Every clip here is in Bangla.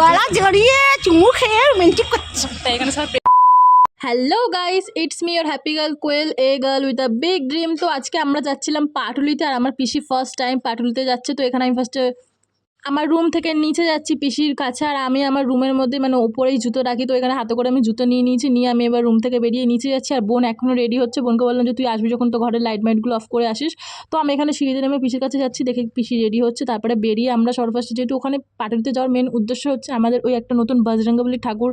গলা জড়িয়ে চুমু খেয়ে রোমান্টিক করছে এখানে সব hello guys it's me your happy girl Koyel a girl with a big dream তো আজকে আমরা যাচ্ছিলাম পাটুলিতে আর আমার পিসি ফার্স্ট টাইম পাটুলিতে যাচ্ছে। তো এখানে আমি ফার্স্টে আমার রুম থেকে নিচে যাচ্ছি পিসির কাছে আর আমি আমার রুমের মধ্যে মানে ওপরেই জুতো রাখি, তো এখানে হাতে করে আমি জুতো নিয়ে নিয়েছি, নিয়ে আমি এবার রুম থেকে বেরিয়ে নিচে যাচ্ছি আর বোন এখনও রেডি হচ্ছে। বোনকে বললাম যে, তুই আসবি যখন তো ঘরের লাইট মাইটগুলো অফ করে আসিস। তো আমি এখানে সিঁড়িতে নেমে পিসির কাছে যাচ্ছি, দেখে পিসি রেডি হচ্ছে। তারপরে বেরিয়ে আমরা সর্বফার্স্টে যেহেতু ওখানে পাটুলিতে যাওয়ার মেন উদ্দেশ্য হচ্ছে আমাদের ওই একটা নতুন বজরঙ্গবলী ঠাকুর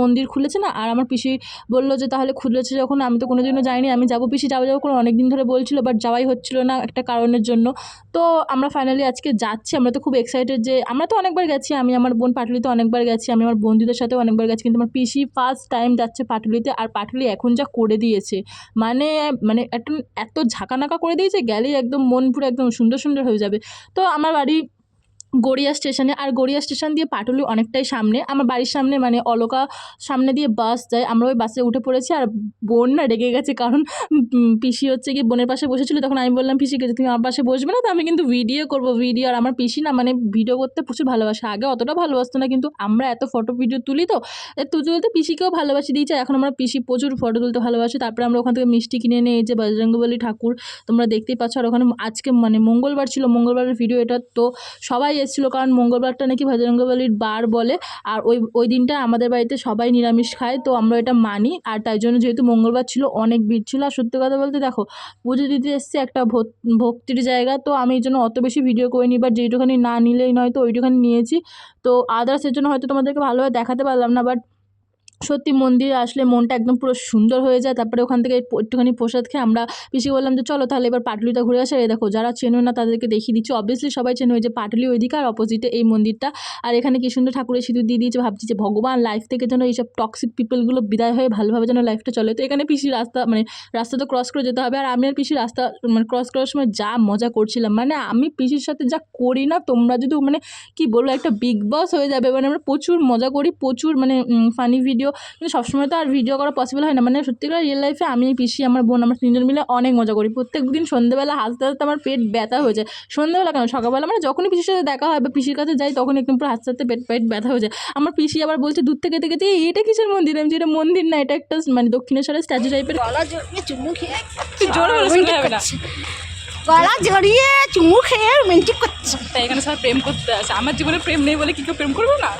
মন্দির খুলেছে না? আর আমার পিসি বলল যে, তাহলে খুলেছে যখন, আমি তো কোনোদিনও যাইনি। আমি যাব পিসি, যাব যাব কোনো অনেক দিন ধরে বলছিল বাট যাওয়াই হচ্ছিল না একটা কারণের জন্য। তো আমরা ফাইনালি আজকে যাচ্ছি, আমরা তো খুব এক্সাইটেড যে আমরা তো অনেকবার গেছি, আমি আমার বোন পাটুলিতে অনেকবার গেছি, আমি আমার বন্ধুদের সাথেও অনেকবার গেছি, কিন্তু আমার পিসি ফার্স্ট টাইম যাচ্ছে পাটুলিতে আর পাটুলি এখন যা করে দিয়েছে। মানে মানে একটা, এত ঝাঁকানাকা করে দিয়েছে, গেলেই একদম মন পুরো একদম সুন্দর সুন্দর হয়ে যাবে। তো আমার বাড়ি গড়িয়া স্টেশনে, আর গড়িয়া স্টেশন দিয়ে পাটুলি অনেকটাই সামনে। আমার বাড়ির সামনে মানে অলকা সামনে দিয়ে বাস যায়। আমরা ওই বাসে উঠে পড়েছি, আর বোন না রেগে গেছে, কারণ পিসি হচ্ছে কি বোনের পাশে বসেছিল। তখন আমি বললাম, পিসি গেছে তুমি আমার পাশে বসবে না তো? আমি কিন্তু ভিডিও করব ভিডিও আর আমার পিসি না মানে ভিডিও করতে প্রচুর ভালোবাসে। আগে অতটা ভালোবাসতো না, কিন্তু আমরা এত ফটো ভিডিও তুলি তো তুলতে তুলতে পিসিকেও ভালোবাসি দিয়েছে। এখন আমরা পিসি প্রচুর ফটো তুলতে ভালোবাসি। তারপরে আমরা ওখান থেকে মিষ্টি কিনে নিয়ে এই যে বজরঙ্গবলী ঠাকুর, তোমরা দেখতেই পাচ্ছ। আর ওখানে আজকে মানে মঙ্গলবার ছিল, মঙ্গলবারের ভিডিও এটা। তো সবাই এসেছিল কারণ মঙ্গলবারটা নাকি বজরঙ্গবলীর বার বলে। আর ওই ওই দিনটা আমাদের বাড়িতে সবাই নিরামিষ খায়, তো আমরা এটা মানি। আর তাই জন্য যেহেতু মঙ্গলবার ছিল, অনেক ভিড় ছিল। আর সত্যি কথা বলতে দেখো, পুজো দিতে এসছে একটা ভক্তির জায়গা, তো আমি এই জন্য অত বেশি ভিডিও করিনি বাট যেইটুখানি না নিলেই নয়, তো ওইটুখানি নিয়েছি। তো আদার্স এর জন্য হয়তো তোমাদেরকে ভালোভাবে দেখাতে পারলাম না বাট সত্যি মন্দিরে আসলে মনটা একদম পুরো সুন্দর হয়ে যায়। তারপরে ওখান থেকে একটু- একটুখানি প্রসাদ খেয়ে আমরা পিসি বললাম যে, চলো তাহলে এবার পাটুলিটা ঘুরে আসে। এই দেখো, যারা চেনো না তাদেরকে দেখিয়ে দিচ্ছি। অবভিয়াসলি সবাই চেনো যে পাটুলি ওইদিকে আর অপোজিটে এই মন্দিরটা। আর এখানে কি সুন্দর ঠাকুরের সিঁদুর দিয়ে দিয়েছে। ভাবছি যে ভগবান লাইফ থেকে যেন এইসব টক্সিক পিপলগুলো বিদায় হয়ে ভালোভাবে যেন লাইফটা চলে। তো এখানে পিসি রাস্তা মানে রাস্তা তো ক্রস করে যেতে হবে। আর আমি আর পিসি রাস্তা মানে ক্রস করার সময় যা মজা করছিলাম। মানে আমি পিসির সাথে যা করি না, তোমরা যদি মানে কি বলব, একটা বিগ বস হয়ে যাবে। মানে আমরা প্রচুর মজা করি, প্রচুর মানে ফানি ভিডিও কিন্তু সবসময় তো আর ভিডিও করা পসিবল হয় না। মানে সত্যিকার রিয়েল লাইফে আমি পিসি আমার বোন আমরা তিনজন মিলে অনেক মজা করি। প্রত্যেক দিন সন্ধ্যেবেলা হাসতে হাসতে আমার পেট ব্যথা হয়ে যায়। সন্ধ্যেবেলা কেন? সকালবেলা মানে যখনই পিসির সাথে দেখা হয় বা পিসির কাছে যাই তখন একদম পুরো হাসতে হাসতে পেট পেট ব্যথা হয়ে যায়। আমার পিসি আবার বলছে দূর থেকে দেখেছি "এই, এটা কিসের মন্দির? আমি এটা মন্দির না এটা একটা মানে দক্ষিণেশ্বরের স্ট্যাচু টাইপের গলা জড়িয়ে চুমু খেয়ে রোমান্টিক করছে। এখানে সবাই প্রেম করতে আসে। আমার জীবনে প্রেম নেই বলে কি কেউ প্রেম করবে না?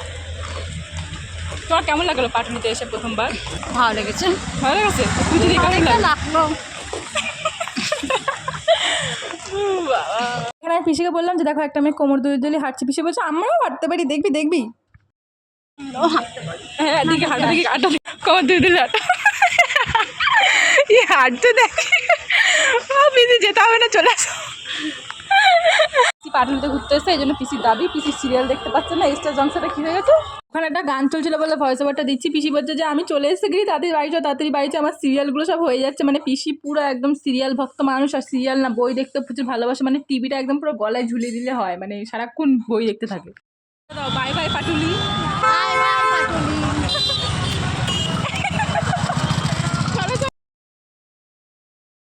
তোমার কেমন লাগল পাটুলিতে এসে প্রথমবার? ভালো লেগেছে। ভালো লেগেছে? তুই যদি কেমন লাগল। লাগল এখানে আমি পিসিকে বললাম যে দেখো একটা মেয়ে কোমর দুলি দুলি হাঁটছে। পিসি বলছে আমরাও হাঁটতে পারি দেখবি দেখবি? হ্যাঁ দিকে হাঁটা দিকে হাঁটা কোমর দুলি দুলি হাঁটা। হাঁটতে দেখি। পিসি যেতে হবে না চলে আসো ঘুরতে এসে এই জন্য পিসির দাবি পিসি সিরিয়াল দেখতে পাচ্ছে না স্টার জংশনটা কী হয়ে গেছে ওখানে একটা গান চলছিল বলে ভয়েস ওভারটা দিচ্ছি। পিসি বলছে যে আমি চলে এসে গিয়ে তাদের বাড়ি যাও তাড়াতাড়ি বাড়ি যাও, আমার সিরিয়ালগুলো সব হয়ে যাচ্ছে। মানে পিসি পুরো একদম সিরিয়াল ভক্ত মানুষ আর সিরিয়াল না বই দেখতে প্রচুর ভালোবাসে। মানে টিভিটা একদম পুরো গলায় ঝুলিয়ে দিলে হয়। মানে সারাক্ষণ বই দেখতে থাকে। Bye bye Patuli. Bye bye Patuli